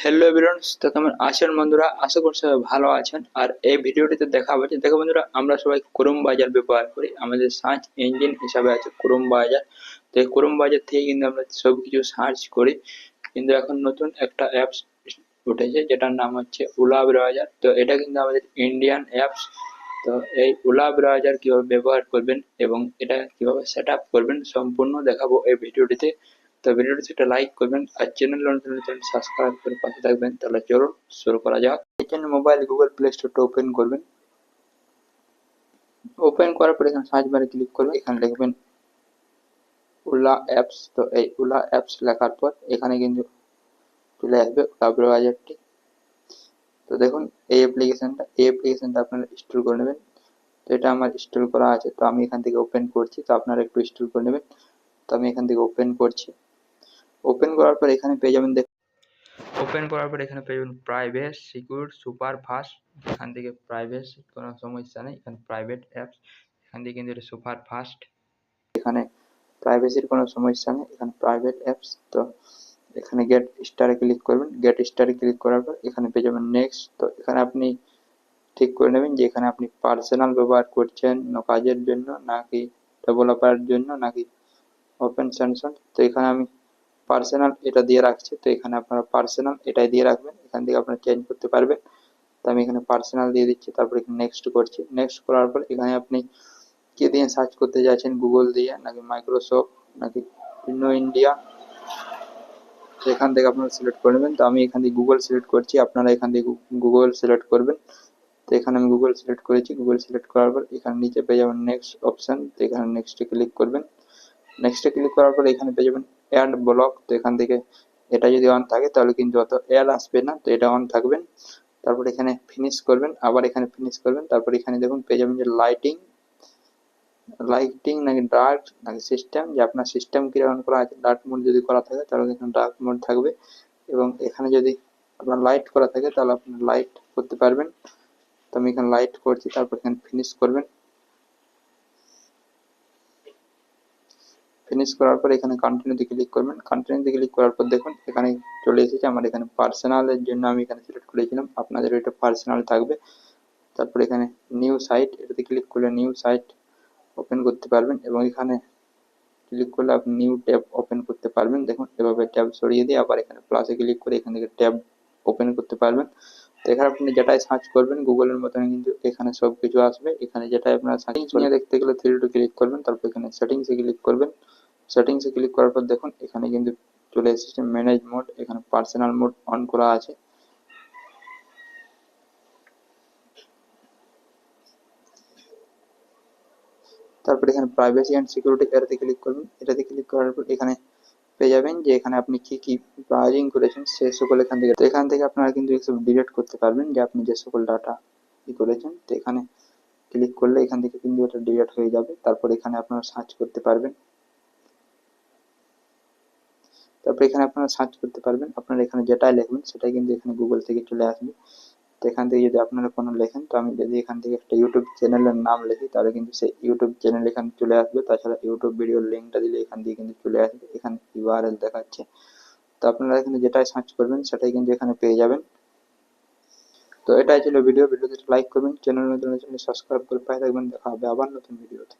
Hello everyone তো কেমন আছেন বন্ধুরা? আশা করি সবাই ভালো আছেন। আর এই ভিডিওটিতে দেখা হচ্ছে, দেখো বন্ধুরা, আমরা সবাই ক্রোম বাজার ব্যবহার করি। আমাদের সার্চ ইঞ্জিন হিসাবে আছে ক্রোম বাজার। তো এই ক্রোম বাজার থেকে কিন্তু আমরা সব কিছু সার্চ করি। কিন্তু এখন নতুন একটা অ্যাপস উঠেছে, যেটার নাম হচ্ছে উলা ব্রাউজার তো এটা কিন্তু আমাদের ইন্ডিয়ান অ্যাপস তো এই উলা ব্রাউজার কীভাবে ব্যবহার করবেন এবং এটা কীভাবে সেট করবেন, সম্পূর্ণ দেখাবো এই ভিডিওটিতে। তো ভিডিওটি একটা লাইক করবেন আর চ্যানেল চ্যানেল সাবস্ক্রাইব করে পাশে থাকবেন। তাহলে চলুন শুরু করা যাক। এখানে মোবাইল গুগল প্লে স্টোরটা ওপেন করবেন। ওপেন করার পরে এখানে সার্চ বারে ক্লিক করবেন। এখানে লিখবেন ওলা অ্যাপস তো এই ওলা অ্যাপস লেখার পর এখানে কিন্তু চলে আসবে উলা ব্রাউজারটি তো দেখুন, এই অ্যাপ্লিকেশনটা এই অ্যাপ্লিকেশনটা আপনারা ইনস্টল করে নেবেন। তো এটা আমার ইনস্টল করা আছে। তো আমি এখান থেকে ওপেন করছি। তো আপনারা একটু ইনস্টল করে নেবেন। তো আমি এখান থেকে ওপেন করছি। ওপেন করার পর এখানে পেয়ে যাবেন দেখ ওপেন করার পর এখানে পেয়ে যাবেন প্রাইভেট সিকিউর সুপার ফাস্ট এখান থেকে প্রাইভেট কোনো সমস্যা নেই। এখানে প্রাইভেট অ্যাপস এখান থেকে কিন্তু এটা সুপার ফাস্ট এখানে প্রাইভেসির কোনো সমস্যা নেই এখানে প্রাইভেট অ্যাপস তো এখানে গেট স্টারে ক্লিক করবেন। গেট স্টারে ক্লিক করার পর এখানে পেয়ে যাবেন নেক্সট তো এখানে আপনি ঠিক করে নেবেন যে এখানে আপনি পার্সোনাল ব্যবহার করছেন না কাজের জন্য নাকি ডেভেলপারের জন্য নাকি ওপেন সেনশন তো এখানে আমি পার্সোনাল এটা দিয়ে রাখছি। তো এখানে আপনারা পার্সোনাল এটাই দিয়ে রাখবেন। এখান থেকে আপনারা চেঞ্জ করতে পারবেন। তো আমি এখানে পার্সোনাল দিয়ে দিচ্ছি, তারপর এখানে নেক্সট করছি। নেক্সট করার পর এখানে আপনি কি দিয়ে সার্চ করতে যাচ্ছেন? গুগল দিয়ে, নাকি মাইক্রোসফট নাকি ইনো ইন্ডিয়া এখান থেকে আপনারা সিলেক্ট করে নেবেন। তো আমি এখান থেকে গুগল সিলেক্ট করছি। আপনারা এখান থেকে গুগল সিলেক্ট করবেন। তো এখানে আমি গুগল সিলেক্ট করেছি। গুগল সিলেক্ট করার পর এখানে নিচে পেয়ে যাবেন নেক্সট অপশন তো এখানে নেক্সটে ক্লিক করবেন। নেক্সটে ক্লিক করার পর এখানে পেয়ে যাবেন অ্যাড ব্লক তো এখান থেকে এটা যদি অন থাকে, তাহলে কিন্তু অত অ্যাড আসবে না, তো এটা অন থাকবেন তারপর এখানে ফিনিশ করবেন, আবার এখানে ফিনিশ করবেন, তারপর এখানে দেখুন পেয়ে যাবেন যে লাইটিং লাইটিং নাকি ডার্ক নাকি সিস্টেম যে আপনার সিস্টেম কীরকম করা আছে ডার্ক মোড যদি করা থাকে, তাহলে এখানে ডার্ক মোড থাকবে। এবং এখানে যদি আপনার লাইট করা থাকে, তাহলে আপনি লাইট করতে পারবেন। তো আমি এখানে লাইট করছি, তারপর এখানে ফিনিশ করবেন। ফিনিশ করার পর এখানে কন্টিনিউতে ক্লিক করবেন। কন্টিনিউতে ক্লিক করার পর দেখুন এখানে চলে এসেছে আমার এখানে পার্সোনালের জন্য আমি এখানে সিলেক্ট করেছিলাম। আপনাদের এটা পার্সোনাল থাকবে। তারপর এখানে নিউ সাইট এটাতে ক্লিক করলে নিউ সাইট ওপেন করতে পারবেন এবং এখানে ক্লিক করলে আপনি নিউ ট্যাব ওপেন করতে পারবেন। দেখুন এভাবে ট্যাব সরিয়ে দিয়ে আবার এখানে প্লাসে ক্লিক করে এখান থেকে ট্যাব ওপেন করতে পারবেন। তো এখানে আপনি যেটাই সার্চ করবেন গুগলের মতন কিন্তু এখানে সব কিছু আসবে। এখানে যেটাই আপনার সার্চ দেখতে গেলে থ্রি টু ক্লিক করবেন তারপর এখানে সেটিংসে ক্লিক করবেন। সেটিংসে ক্লিক করার পর দেখুন, এখানে কিন্তু চলে এসেছে ম্যানেজ মোড এখানে পার্সোনাল মোড অন করা আছে। তারপর এখানে প্রাইভেসি অ্যান্ড সিকিউরিটি এটাতে ক্লিক করবেন। এটাতে ক্লিক করার পর এখানে পেয়ে যাবেন যে এখানে আপনি কি কি ব্রাউজিং করেছেন, সে সকল এখান থেকে। এখান থেকে আপনারা কিন্তু এসব ডিলিট করতে পারবেন যে আপনি যে সকল ডাটা ই করেছেন, তো এখানে ক্লিক করলে এখান থেকে কিন্তু এটা ডিলিট হয়ে যাবে। তারপর এখানে আপনারা সার্চ করতে পারবেন। তারপর এখানে আপনারা সার্চ করতে পারবেন। আপনারা এখানে যেটাই লিখবেন, সেটাই কিন্তু এখানে গুগল থেকে চলে আসবে। তো এখান থেকে যদি আপনারা কোনো লেখেন, তো আমি যদি এখান থেকে একটা ইউটিউব চ্যানেলের নাম লিখি, তাহলে কিন্তু সেই ইউটিউব চ্যানেল এখানে চলে আসবে। তাছাড়া ইউটিউব ভিডিওর লিঙ্কটা দিলে এখান দিয়ে কিন্তু চলে আসবে। এখানে ইউআরএল দেখাচ্ছে। তো আপনারা এখানে যেটাই সার্চ করবেন, সেটাই কিন্তু এখানে পেয়ে যাবেন। তো এটাই ছিল ভিডিও ভিডিওতে লাইক করবেন। চ্যানেল নতুন চ্যানেল সাবস্ক্রাইব করে পাই থাকবেন। দেখা হবে আবার নতুন ভিডিওতে